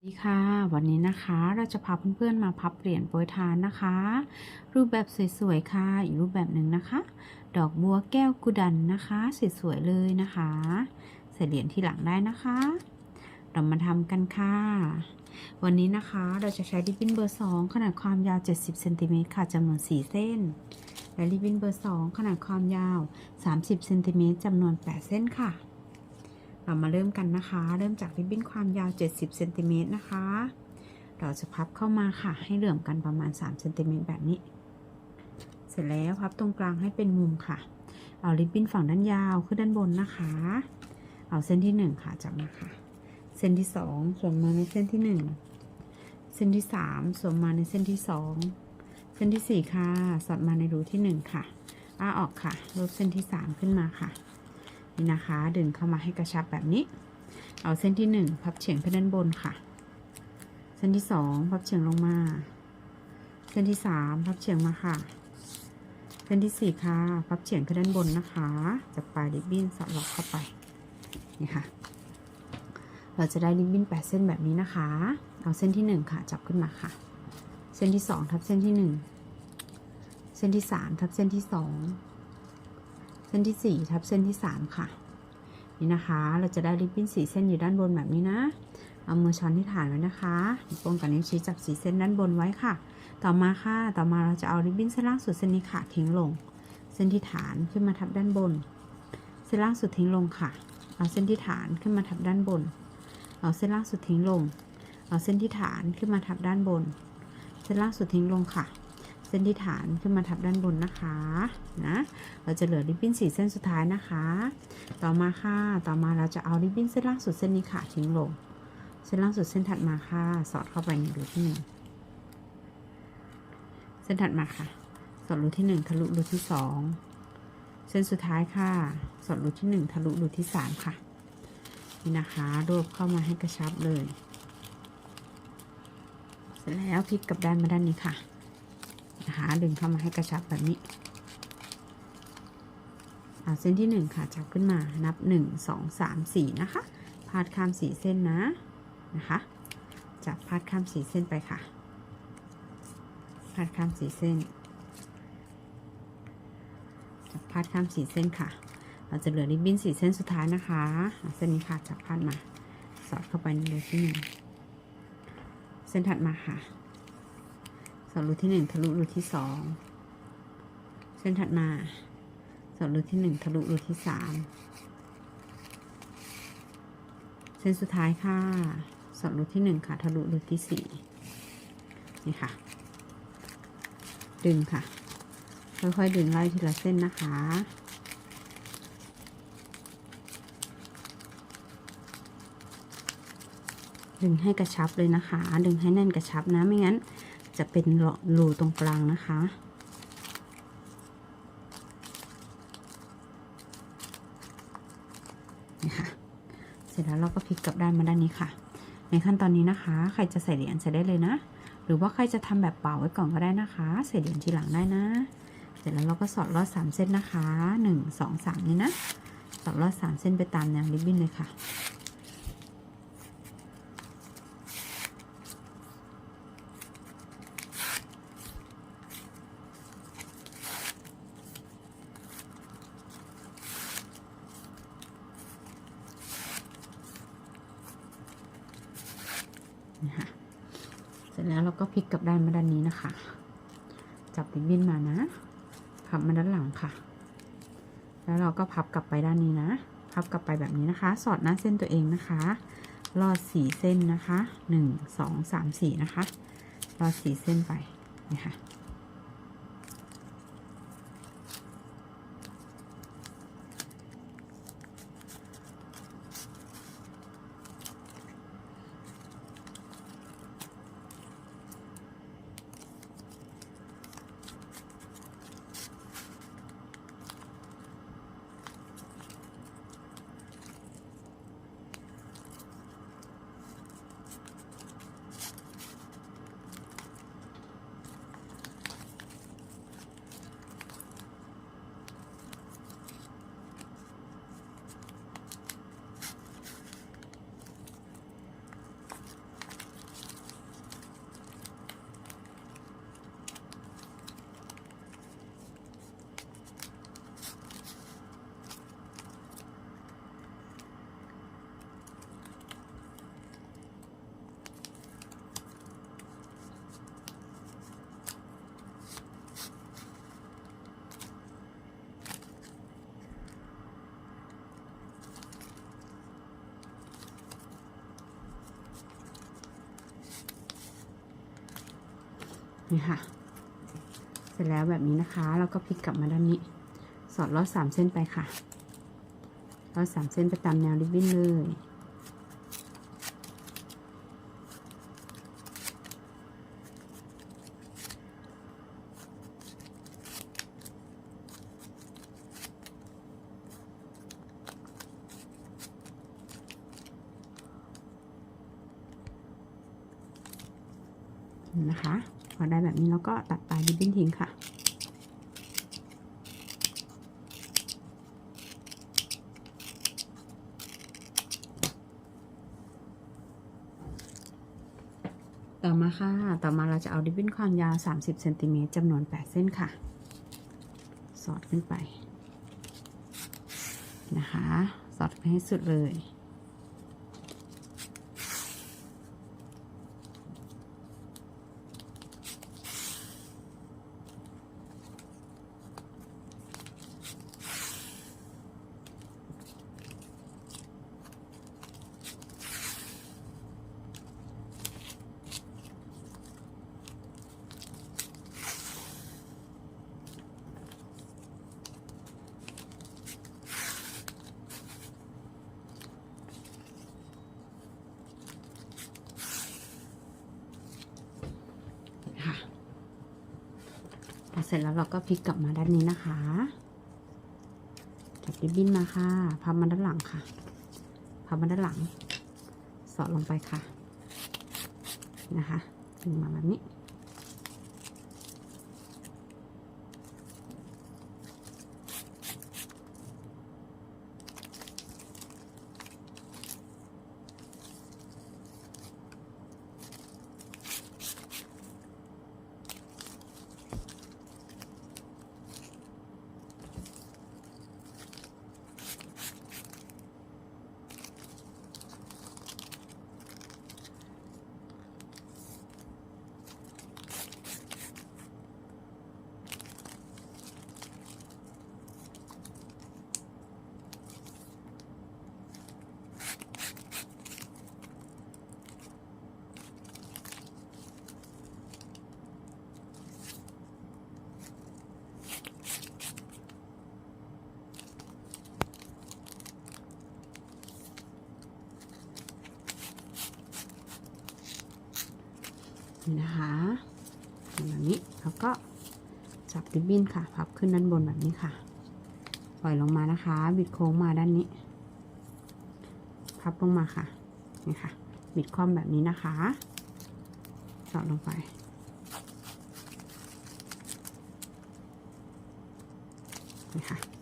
สวัสดีค่ะวันนี้นะคะเราจะพาเพื่อนๆมาพับเหรียญโปรยทานนะคะ รูปแบบสวยๆค่ะอีกรูปแบบหนึ่งนะคะ ดอกบัวแก้วกุดันนะคะสวยๆเลยนะคะใส่เหรียญที่หลังได้นะคะ เรามาทำกันค่ะ วันนี้นะคะเราจะใช้ริบบิ้นเบอร์ 2 ขนาดความยาว 70เซนติเมตรค่ะจำนวน 4 เส้น และริบบิ้นเบอร์ 2 ขนาดความยาว 30เซนติเมตรจำนวน 8 เส้นค่ะ เรามาเริ่มกันนะคะ เริ่มจากริบบิ้นความยาว 70เซนติเมตรนะคะ เราจะพับเข้ามาค่ะ ให้เหลื่อมกันประมาณ3เซนติเมตรแบบนี้ เสร็จแล้วพับตรงกลางให้เป็นมุมค่ะ เอาริบบิ้นฝั่งด้านยาวขึ้นด้านบนนะคะ เอาเส้นที่ 1 ค่ะจับมาค่ะ เส้นที่ 2 ส่วนมาในเส้นที่ 1 เส้นที่ 3 ส่วนมาในเส้นที่ 2 เส้นที่ 4 ค่ะ สอดมาในรูที่ 1 ค่ะอ้าออกค่ะลบเส้นที่ 3 ขึ้นมาค่ะ นี่นะคะ ดึงเข้ามาให้กระชับแบบนี้ เอาเส้นที่ 1 พับเฉียงไปด้านบนค่ะ เส้นที่ 2 พับเฉียงลงมา เส้นที่ 3 พับเฉียงมาค่ะ เส้นที่ 4 ค่ะ พับเฉียงขึ้นด้านบนนะคะ จากปลายริบบิ้นสอดล็อกเข้าไป นี่ค่ะ เราจะได้ริบบิ้น8 เส้นแบบนี้นะคะ เอาเส้นที่ 1 ค่ะ จับขึ้นมาค่ะ เส้นที่ 2 ทับเส้นที่ 1 เส้นที่ 3 ทับเส้นที่ 2 เส้นที่ 4 ทับเส้นที่ 3 ค่ะ นี่นะคะ เราจะได้ริบบิ้นสีเส้นอยู่ด้านบนแบบนี้นะ เอามือช้อนที่ฐานไว้นะคะนิ้วโป้งกับนิ้วชี้จับสีเส้นด้านบนไว้ค่ะ ต่อมาค่ะ ต่อมาเราจะเอาริบบิ้นเส้นล่างสุดเส้นนี้ค่ะทิ้งลง เส้นที่ฐานขึ้นมาทับด้านบน เส้นล่างสุดทิ้งลงค่ะ เอาเส้นที่ฐานขึ้นมาทับด้านบน เอาเส้นล่างสุดทิ้งลง เอาเส้นที่ฐานขึ้นมาทับด้านบน เส้นล่างสุดทิ้งลงค่ะ เส้นที่ฐานขึ้นมาทับด้านบนนะคะนะเราจะเหลือริบบิ้นสีเส้นสุดท้ายนะคะ ต่อมาค่ะต่อมาเราจะเอาริบบิ้นเส้นล่างสุดเส้นนี้ค่ะทิ้งลง เส้นล่างสุดเส้นถัดมาค่ะ สอดเข้าไปในรูที่หนึ่งเส้นถัดมาค่ะ สอดรูที่หนึ่งทะลุรูที่สองเส้นสุดท้ายค่ะ สอดรูที่หนึ่งทะลุรูที่สามค่ะนี่นะคะรวบเข้ามาให้กระชับเลย เสร็จแล้วพลิกกลับด้านมาด้านนี้ค่ะ นะคะดึงเข้ามาให้กระชับแบบนี้เอาเส้นที่หนึ่งค่ะ จับขึ้นมานับหนึ่งสองสามสี่นะคะ พาดข้ามสีเส้นนะนะคะ จับพาดข้ามสีเส้นไปค่ะ พาดข้ามสีเส้น จับพาดข้ามสีเส้นค่ะ เราจะเหลือริบบิ้นสีเส้นสุดท้ายนะคะเอาเส้นนี้ค่ะจับพาดมา สอดเข้าไปในรูที่หนึ่งเส้นถัดมาค่ะ สอดรูที่หนึ่งทะลุรูที่สองเส้นถัดมาสอดรูที่หนึ่งทะลุรูที่สามเส้นสุดท้ายค่ะสอดรูที่หนึ่งค่ะทะลุรูที่สี่นี่ค่ะ ดึงค่ะ ค่อยๆดึงไล่ทีละเส้นนะคะดึงให้กระชับเลยนะคะ ดึงให้แน่นกระชับนะ ไม่งั้น จะเป็นรูตรงกลางนะคะ นี่ค่ะ เสร็จแล้วเราก็พลิกกลับด้านมาด้านนี้ค่ะ ในขั้นตอนนี้นะคะ ใครจะใส่เหรียญใส่ได้เลยนะ หรือว่าใครจะทำแบบเป่าไว้ก่อนก็ได้นะคะ ใส่เหรียญทีหลังได้นะ เสร็จแล้วเราก็สอดลอดสามเส้นนะคะหนึ่งสองสามนี่นะ สอดลอดสามเส้นไปตามแนวริบบิ้นเลยค่ะเสร็จแลิกกลับด้านมาด้านนี้นะคะ จับริบบิ้นมานะ พับมาด้านหลังค่ะ แล้วเราก็พับกลับไปด้านนี้นะ พับกลับไปแบบนี้นะคะ สอดหน้าเส้นตัวเองนะคะ รอดสีเส้นนะคะหนึ่งสองสามสี่นะคะ รอดสีเส้นไปนะค่ะ นี่ค่ะ เสร็จแล้วแบบนี้นะคะ แล้วก็พลิกกลับมาด้านนี้ สอดลอดสามเส้นไปค่ะลอดสามเส้นไปตามแนวริบบิ้นเลยนะคะ พอได้แบบนี้แล้วก็ตัดปลายริบบิ้นทิ้งค่ะต่อมาค่ะ ต่อมาเราจะเอาริบบิ้นความยาว 30เซนติเมตรจำนวน 8 เส้นค่ะ สอดขึ้นไป นะคะ สอดไปให้สุดเลย ค่ะพอ เสร็จแล้วเราก็พลิกกลับมาด้านนี้นะคะจับริบบิ้นมาค่ะพับมาด้านหลังค่ะพับมาด้านหลัง สอดลงไปค่ะ นะคะดึงมาแบบนี้ นี่นะคะแบบนี้แล้วก็จับริบบิ้นค่ะ พับขึ้นด้านบนแบบนี้ค่ะ ปล่อยลงมานะคะ บิดโค้งมาด้านนี้ พับลงมาค่ะ นี่ค่ะ บิดคว่ำแบบนี้นะคะสอดลงไป นี่ค่ะ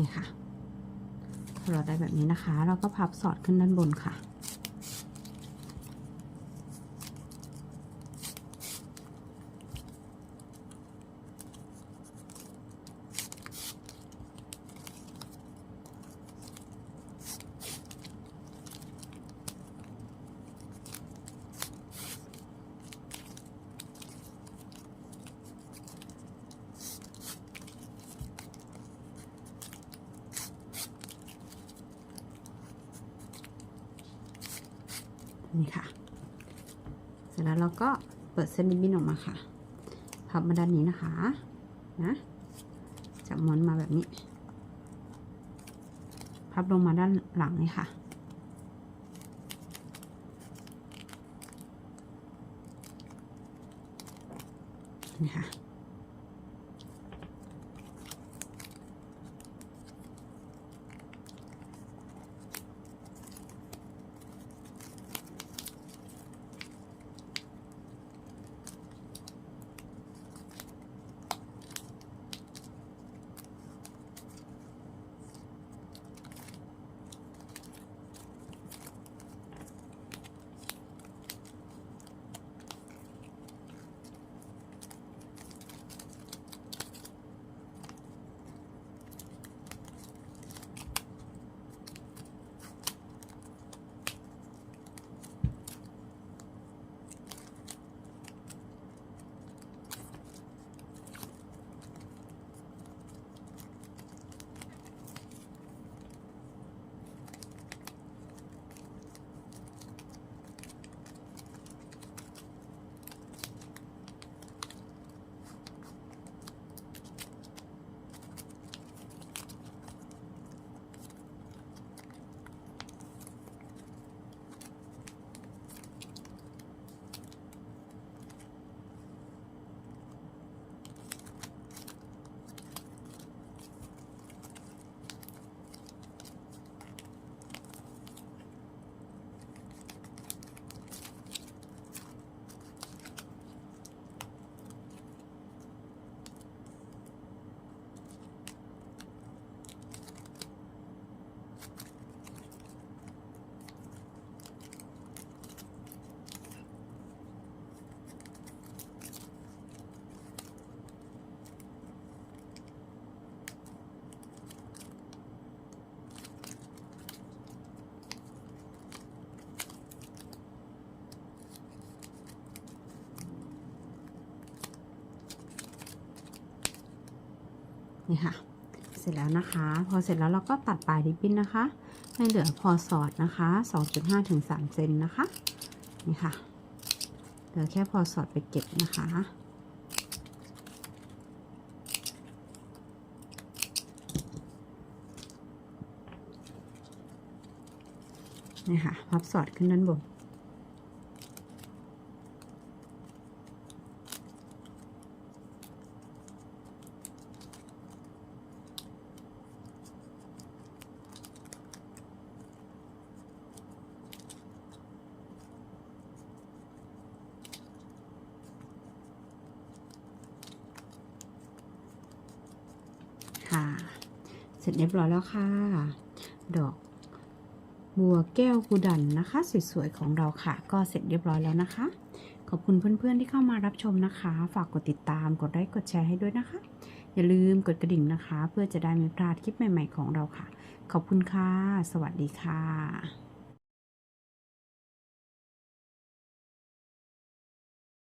นี่ค่ะ เราได้แบบนี้นะคะ เราก็พับสอดขึ้นด้านบนค่ะ นี่ค่ะ เสร็จแล้วเราก็เปิดเส้นริบบิ้นออกมาค่ะ พับมาด้านนี้นะคะ นะ จับม้วนมาแบบนี้ พับลงมาด้านหลังเลยค่ะ นี่ค่ะ เสร็จแล้วนะคะ พอเสร็จแล้วเราก็ตัดปลายริบบิ้นนะคะ ให้เหลือพอสอดนะคะ 2.5ถึง3เซนนะคะ นี่ค่ะ เหลือแค่พอสอดไปเก็บนะคะนี่ค่ะ พับสอดขึ้นด้านบน ค่ะ เสร็จเรียบร้อยแล้วค่ะ ดอกบัวแก้วกูดันนะคะ สวยๆของเราค่ะ ก็เสร็จเรียบร้อยแล้วนะคะ ขอบคุณเพื่อนๆที่เข้ามารับชมนะคะ ฝากกดติดตามกดไลค์กดแชร์ให้ด้วยนะคะ อย่าลืมกดกระดิ่งนะคะ เพื่อจะได้ไม่พลาดคลิปใหม่ ๆ ของเราค่ะ ขอบคุณค่ะ สวัสดีค่ะ